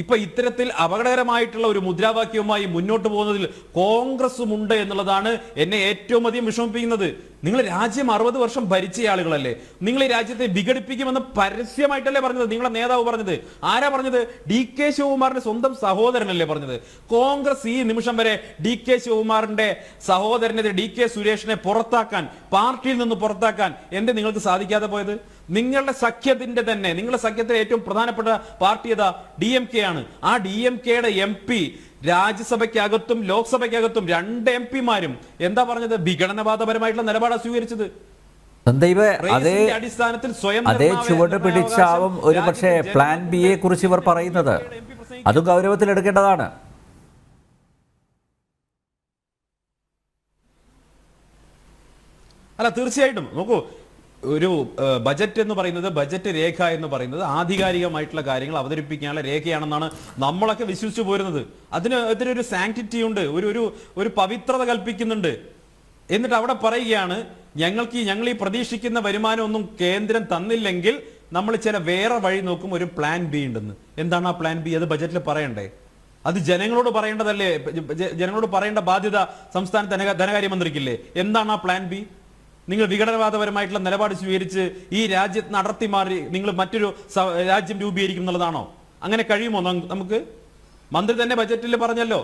ഇപ്പൊ ഇത്തരത്തിൽ അപകടകരമായിട്ടുള്ള ഒരു മുദ്രാവാക്യവുമായി മുന്നോട്ട് പോകുന്നതിൽ കോൺഗ്രസും ഉണ്ട് എന്നുള്ളതാണ് എന്നെ ഏറ്റവും അധികം വിഷമിപ്പിക്കുന്നത്. നിങ്ങൾ രാജ്യം അറുപത് വർഷം ഭരിച്ച ആളുകളല്ലേ? നിങ്ങൾ ഈ രാജ്യത്തെ വിഘടിപ്പിക്കുമെന്ന് പരസ്യമായിട്ടല്ലേ പറഞ്ഞത്? നിങ്ങളുടെ നേതാവ് പറഞ്ഞത്. ആരാ പറഞ്ഞത്? ഡി കെ ശിവകുമാറിന്റെ സ്വന്തം സഹോദരനല്ലേ പറഞ്ഞത്. കോൺഗ്രസ് ഈ നിമിഷം വരെ ഡി കെ ശിവകുമാറിന്റെ സഹോദരനെതിരെ ഡി കെ സുരേഷിനെ പുറത്താക്കാൻ പാർട്ടിയിൽ നിന്ന് പുറത്താക്കാൻ എന്തേ നിങ്ങൾക്ക് സാധിക്കാതെ പോയത്? നിങ്ങളുടെ സഖ്യത്തിന്റെ തന്നെ നിങ്ങളുടെ സഖ്യത്തിലെ ഏറ്റവും പ്രധാനപ്പെട്ട പാർട്ടി ഏതാ? ഡി എം കെ ആണ്. ആ ഡി എം കെയുടെ എം പി രാജ്യസഭയ്ക്കകത്തും ലോക്സഭയ്ക്കകത്തും രണ്ട് എം പിമാരും എന്താ പറഞ്ഞത്? വിഘടനവാദപരമായിട്ടുള്ള നിലപാടാണ് സ്വീകരിച്ചത്. അടിസ്ഥാനത്തിൽ സ്വയം അതേ ചുവട് പിടിച്ചാവും ഒരു പക്ഷേ പ്ലാൻ പ്ലാൻ ബിയെ കുറിച്ച് ഇവർ പറയുന്നത്. അത് ഗൗരവത്തിൽ എടുക്കേണ്ടതാണ്. അല്ല തീർച്ചയായിട്ടും. നോക്കൂ ഒരു ബജറ്റ് എന്ന് പറയുന്നത് ബജറ്റ് രേഖ എന്ന് പറയുന്നത് ആധികാരികമായിട്ടുള്ള കാര്യങ്ങൾ അവതരിപ്പിക്കാനുള്ള രേഖയാണെന്നാണ് നമ്മളൊക്കെ വിശ്വസിച്ചു പോരുന്നത്. അതിന് അതിനൊരു സാങ്ക്ടിറ്റി ഉണ്ട് ഒരു ഒരു ഒരു പവിത്രത കൽപ്പിക്കുന്നുണ്ട്. എന്നിട്ട് അവിടെ പറയുകയാണ് ഞങ്ങൾക്ക് ഞങ്ങൾ ഈ പ്രതീക്ഷിക്കുന്ന വരുമാനമൊന്നും കേന്ദ്രം തന്നില്ലെങ്കിൽ നമ്മൾ ചില വേറെ വഴി നോക്കും ഒരു പ്ലാൻ ബി ഉണ്ടെന്ന്. എന്താണ് ആ പ്ലാൻ ബി അത് ബജറ്റിൽ പറയണ്ടേ? അത് ജനങ്ങളോട് പറയേണ്ടതല്ലേ? ജനങ്ങളോട് പറയേണ്ട ബാധ്യത സംസ്ഥാന ധനക- ധനകാര്യമന്ത്രിക്കില്ലേ എന്താണ് ആ പ്ലാൻ ബി നിങ്ങൾ വിഘടനവാദപരമായിട്ടുള്ള നിലപാട് സ്വീകരിച്ച് ഈ രാജ്യത്ത് അടർത്തി മാറി നിങ്ങൾ മറ്റൊരു രാജ്യം രൂപീകരിക്കും എന്നുള്ളതാണോ? അങ്ങനെ കഴിയുമോ നമുക്ക്? മന്ത്രി തന്നെ ബജറ്റിൽ പറഞ്ഞല്ലോ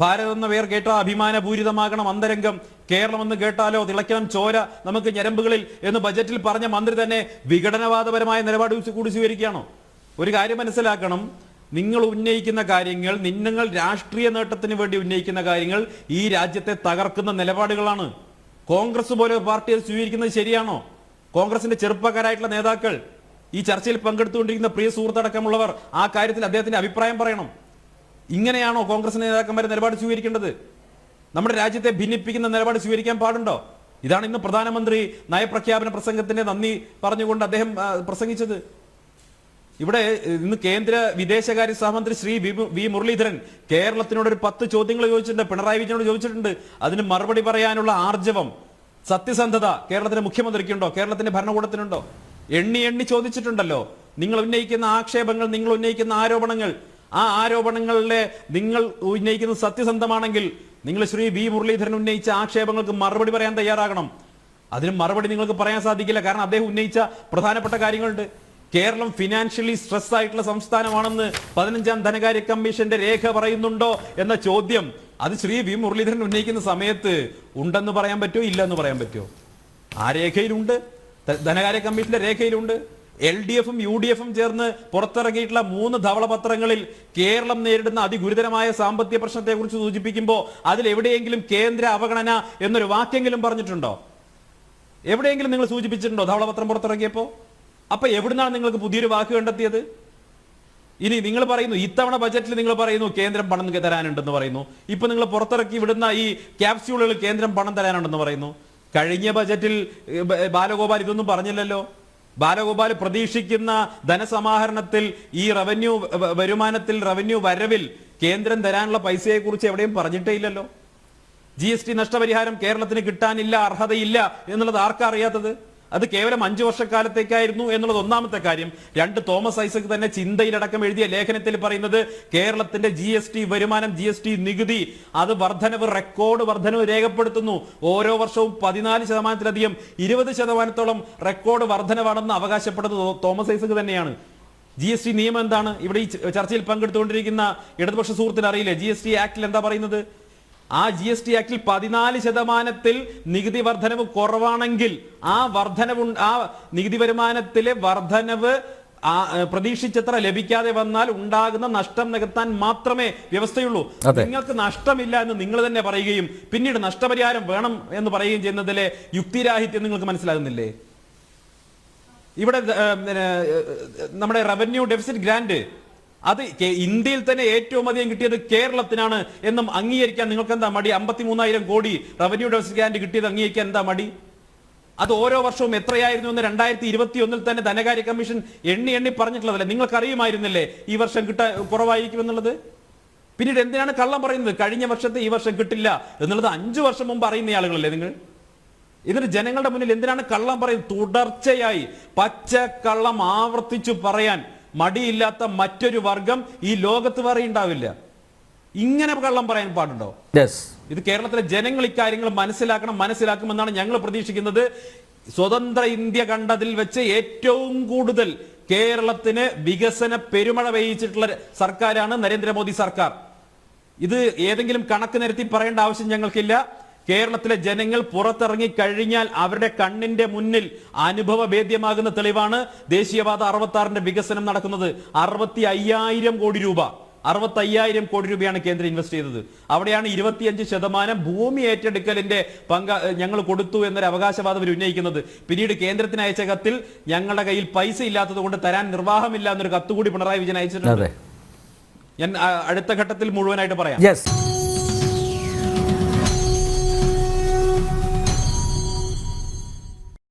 ഭാരതം എന്ന പേർ കേട്ടാ അഭിമാനപൂരിതമാകണം അന്തരംഗം കേരളം എന്ന് കേട്ടാലോ തിളയ്ക്കണം ചോര നമുക്ക് ഞരമ്പുകളിൽ എന്ന് ബജറ്റിൽ പറഞ്ഞ മന്ത്രി തന്നെ വിഘടനവാദപരമായ നിലപാട് കൂടി സ്വീകരിക്കുകയാണോ? ഒരു കാര്യം മനസ്സിലാക്കണം നിങ്ങൾ ഉന്നയിക്കുന്ന കാര്യങ്ങൾ നിങ്ങൾ രാഷ്ട്രീയ നേട്ടത്തിന് വേണ്ടി ഉന്നയിക്കുന്ന കാര്യങ്ങൾ ഈ രാജ്യത്തെ തകർക്കുന്ന നിലപാടുകളാണ്. കോൺഗ്രസ് പോലെ പാർട്ടി അത് സ്വീകരിക്കുന്നത് ശരിയാണോ? കോൺഗ്രസിന്റെ ചെറുപ്പക്കാരായിട്ടുള്ള നേതാക്കൾ ഈ ചർച്ചയിൽ പങ്കെടുത്തുകൊണ്ടിരിക്കുന്ന പ്രിയ സുഹൃത്തടക്കമുള്ളവർ ആ കാര്യത്തിൽ അദ്ദേഹത്തിന്റെ അഭിപ്രായം പറയണം. ഇങ്ങനെയാണോ കോൺഗ്രസ് നേതാക്കന്മാരെ നിലപാട് സ്വീകരിക്കേണ്ടത്? നമ്മുടെ രാജ്യത്തെ ഭിന്നിപ്പിക്കുന്ന നിലപാട് സ്വീകരിക്കാൻ പാടുണ്ടോ? ഇതാണ് ഇന്ന് പ്രധാനമന്ത്രി നയപ്രഖ്യാപന പ്രസംഗത്തിന്റെ നന്ദി പറഞ്ഞുകൊണ്ട് അദ്ദേഹം പ്രസംഗിച്ചത്. ഇവിടെ ഇന്ന് കേന്ദ്ര വിദേശകാര്യ സഹമന്ത്രി ശ്രീ വി മുരളീധരൻ കേരളത്തിനോട് ഒരു പത്ത് ചോദ്യങ്ങൾ ചോദിച്ചിട്ടുണ്ട്. പിണറായി വിജയനോട് ചോദിച്ചിട്ടുണ്ട്. അതിന് മറുപടി പറയാനുള്ള ആർജവം സത്യസന്ധത കേരളത്തിന്റെ മുഖ്യമന്ത്രിക്കുണ്ടോ? കേരളത്തിന്റെ ഭരണകൂടത്തിനുണ്ടോ? എണ്ണി എണ്ണി ചോദിച്ചിട്ടുണ്ടല്ലോ. നിങ്ങൾ ഉന്നയിക്കുന്ന ആക്ഷേപങ്ങൾ നിങ്ങൾ ഉന്നയിക്കുന്ന ആരോപണങ്ങൾ ആ ആരോപണങ്ങളിലെ നിങ്ങൾ ഉന്നയിക്കുന്നത് സത്യസന്ധമാണെങ്കിൽ നിങ്ങൾ ശ്രീ വി മുരളീധരൻ ഉന്നയിച്ച ആക്ഷേപങ്ങൾക്ക് മറുപടി പറയാൻ തയ്യാറാകണം. അതിന് മറുപടി നിങ്ങൾക്ക് പറയാൻ സാധിക്കില്ല. കാരണം അദ്ദേഹം ഉന്നയിച്ച പ്രധാനപ്പെട്ട കാര്യങ്ങളുണ്ട്. കേരളം ഫിനാൻഷ്യലി സ്ട്രെസ് ആയിട്ടുള്ള സംസ്ഥാനമാണെന്ന് പതിനഞ്ചാം ധനകാര്യ കമ്മീഷന്റെ രേഖ പറയുന്നുണ്ടോ എന്ന ചോദ്യം അത് ശ്രീ വി മുരളീധരൻ ഉന്നയിക്കുന്ന സമയത്ത് ഉണ്ടെന്ന് പറയാൻ പറ്റുമോ? ഇല്ലെന്ന് പറയാൻ പറ്റുമോ? ആ രേഖയിലുണ്ട്. ധനകാര്യ കമ്മീഷന്റെ രേഖയിലുണ്ട്. എൽ ഡി എഫും യു ഡി എഫും ചേർന്ന് പുറത്തിറങ്ങിയിട്ടുള്ള മൂന്ന് ധവളപത്രങ്ങളിൽ കേരളം നേരിടുന്ന അതിഗുരുതരമായ സാമ്പത്തിക പ്രശ്നത്തെ കുറിച്ച് സൂചിപ്പിക്കുമ്പോൾ അതിൽ എവിടെയെങ്കിലും കേന്ദ്ര അവഗണന എന്നൊരു വാക്യെങ്കിലും പറഞ്ഞിട്ടുണ്ടോ? എവിടെയെങ്കിലും നിങ്ങൾ സൂചിപ്പിച്ചിട്ടുണ്ടോ ധവളപത്രം പുറത്തിറങ്ങിയപ്പോ അപ്പൊ എവിടുന്നാണ് നിങ്ങൾക്ക് പുതിയൊരു വാക്ക് കണ്ടെത്തിയത്? ഇനി നിങ്ങൾ പറയുന്നു ഇത്തവണ ബജറ്റിൽ നിങ്ങൾ പറയുന്നു കേന്ദ്രം പണം തരാനുണ്ടെന്ന് പറയുന്നു. ഇപ്പൊ നിങ്ങൾ പുറത്തിറക്കി വിടുന്ന ഈ ക്യാപ്സ്യൂളുകൾ കേന്ദ്രം പണം തരാനുണ്ടെന്ന് പറയുന്നു. കഴിഞ്ഞ ബജറ്റിൽ ബാലഗോപാൽ ഇതൊന്നും പറഞ്ഞില്ലല്ലോ. ബാലഗോപാൽ പ്രതീക്ഷിക്കുന്ന ധനസമാഹരണത്തിൽ ഈ റവന്യൂ വരുമാനത്തിൽ റവന്യൂ വരവിൽ കേന്ദ്രം തരാനുള്ള പൈസയെ കുറിച്ച് എവിടെയും പറഞ്ഞിട്ടേ ഇല്ലല്ലോ. ജി എസ് ടി നഷ്ടപരിഹാരം കേരളത്തിന് കിട്ടാനില്ല അർഹതയില്ല എന്നുള്ളത് ആർക്കറിയാത്തത് അത് കേവലം അഞ്ചു വർഷക്കാലത്തേക്കായിരുന്നു എന്നുള്ളത് ഒന്നാമത്തെ കാര്യം. രണ്ട് തോമസ് ഐസക് തന്നെ ചിന്തയിലടക്കം എഴുതിയ ലേഖനത്തിൽ പറയുന്നത് കേരളത്തിന്റെ ജി എസ് ടി വരുമാനം ജി എസ് ടി നികുതി അത് വർധനവ് റെക്കോർഡ് വർധനവ് രേഖപ്പെടുത്തുന്നു. ഓരോ വർഷവും പതിനാല് ശതമാനത്തിലധികം ഇരുപത് ശതമാനത്തോളം റെക്കോർഡ് വർധനവാണെന്ന് അവകാശപ്പെടുന്നത് തോമസ് ഐസക് തന്നെയാണ്. ജി എസ് ടി നിയമം എന്താണ്? ഇവിടെ ഈ ചർച്ചയിൽ പങ്കെടുത്തുകൊണ്ടിരിക്കുന്ന ഇടതുപക്ഷ സുഹൃത്തിന് അറിയില്ലേ? ജി എസ് ടി ആക്ടിൽ എന്താ പറയുന്നത്? ആ ജി എസ് ടി ആക്ടിൽ പതിനാല് ശതമാനത്തിൽ നികുതി വർധനവ് കുറവാണെങ്കിൽ ആ വർധനവ് ആ നികുതി വരുമാനത്തിലെ വർധനവ് പ്രതീക്ഷിച്ചത്ര ലഭിക്കാതെ വന്നാൽ ഉണ്ടാകുന്ന നഷ്ടം നികത്താൻ മാത്രമേ വ്യവസ്ഥയുള്ളൂ. നിങ്ങൾക്ക് നഷ്ടമില്ല എന്ന് നിങ്ങൾ തന്നെ പറയുകയും പിന്നീട് നഷ്ടപരിഹാരം വേണം എന്ന് പറയുകയും ചെയ്യുന്നതിലെ യുക്തിരാഹിത്യം നിങ്ങൾക്ക് മനസ്സിലാകുന്നില്ലേ? ഇവിടെ നമ്മുടെ റവന്യൂ ഡെഫിസിറ്റ് ഗ്രാന്റ് അത് ഇന്ത്യയിൽ തന്നെ ഏറ്റവും അധികം കിട്ടിയത് കേരളത്തിനാണ് എന്നും അംഗീകരിക്കാൻ നിങ്ങൾക്ക് എന്താ മടി? അമ്പത്തി മൂന്നായിരം കോടി റവന്യൂ ഡെഫിസിറ്റ് ഗ്രാന്റ് കിട്ടിയത് അംഗീകരിക്കാൻ എന്താ മടി? അത് ഓരോ വർഷവും എത്രയായിരുന്നു എന്ന് രണ്ടായിരത്തി ഇരുപത്തി ഒന്നിൽ തന്നെ ധനകാര്യ കമ്മീഷൻ എണ്ണി എണ്ണി പറഞ്ഞിട്ടുള്ളതല്ലേ? നിങ്ങൾക്ക് അറിയുമായിരുന്നില്ലേ ഈ വർഷം കിട്ട കുറവായിരിക്കും എന്നുള്ളത്? പിന്നീട് എന്തിനാണ് കള്ളം പറയുന്നത്? കഴിഞ്ഞ വർഷത്തെ ഈ വർഷം കിട്ടില്ല എന്നുള്ളത് അഞ്ചു വർഷം മുമ്പ് അറിയുന്ന ആളുകളല്ലേ നിങ്ങൾ? ഇതിന് ജനങ്ങളുടെ മുന്നിൽ എന്തിനാണ് കള്ളം പറയുന്നത്? തുടർച്ചയായി പച്ച കള്ളം ആവർത്തിച്ചു പറയാൻ മടിയില്ലാത്ത മറ്റൊരു വർഗം ഈ ലോകത്ത് വേറെ ഉണ്ടാവില്ല. ഇങ്ങനെ കള്ളം പറയാൻ പാടുണ്ടോ? യെസ് ഇത് കേരളത്തിലെ ജനങ്ങൾ ഇക്കാര്യങ്ങൾ മനസ്സിലാക്കണം മനസ്സിലാക്കുമെന്നാണ് ഞങ്ങൾ പ്രതീക്ഷിക്കുന്നത്. സ്വതന്ത്ര ഇന്ത്യ കണ്ടതിൽ വെച്ച് ഏറ്റവും കൂടുതൽ കേരളത്തിന് വികസന പെരുമഴ പെയ്യിച്ചിട്ടുള്ള സർക്കാരാണ് നരേന്ദ്രമോദി സർക്കാർ. ഇത് ഏതെങ്കിലും കണക്ക് നിരത്തി പറയേണ്ട ആവശ്യം ഞങ്ങൾക്കില്ല. കേരളത്തിലെ ജനങ്ങൾ പുറത്തിറങ്ങി കഴിഞ്ഞാൽ അവരുടെ കണ്ണിന്റെ മുന്നിൽ അനുഭവഭേദ്യമാകുന്ന തെളിവാണ് ദേശീയപാത അറുപത്തി ആറിന്റെ വികസനം നടക്കുന്നത്. അറുപത്തി അയ്യായിരം കോടി രൂപ. അറുപത്തി അയ്യായിരം കോടി രൂപയാണ് കേന്ദ്രം ഇൻവെസ്റ്റ് ചെയ്തത്. അവിടെയാണ് ഇരുപത്തിയഞ്ച് ശതമാനം ഭൂമി ഏറ്റെടുക്കലിന്റെ പങ്ക ഞങ്ങൾ കൊടുത്തു എന്നൊരു അവകാശവാദം അവർ ഉന്നയിക്കുന്നത്. പിന്നീട് കേന്ദ്രത്തിന് അയച്ച കത്തിൽ ഞങ്ങളുടെ കയ്യിൽ പൈസ ഇല്ലാത്തത് കൊണ്ട് തരാൻ നിർവാഹമില്ല എന്നൊരു കത്തുകൂടി പിണറായി വിജയൻ അയച്ചിട്ടുണ്ട്. ഞാൻ അടുത്ത ഘട്ടത്തിൽ മുഴുവനായിട്ട് പറയാം.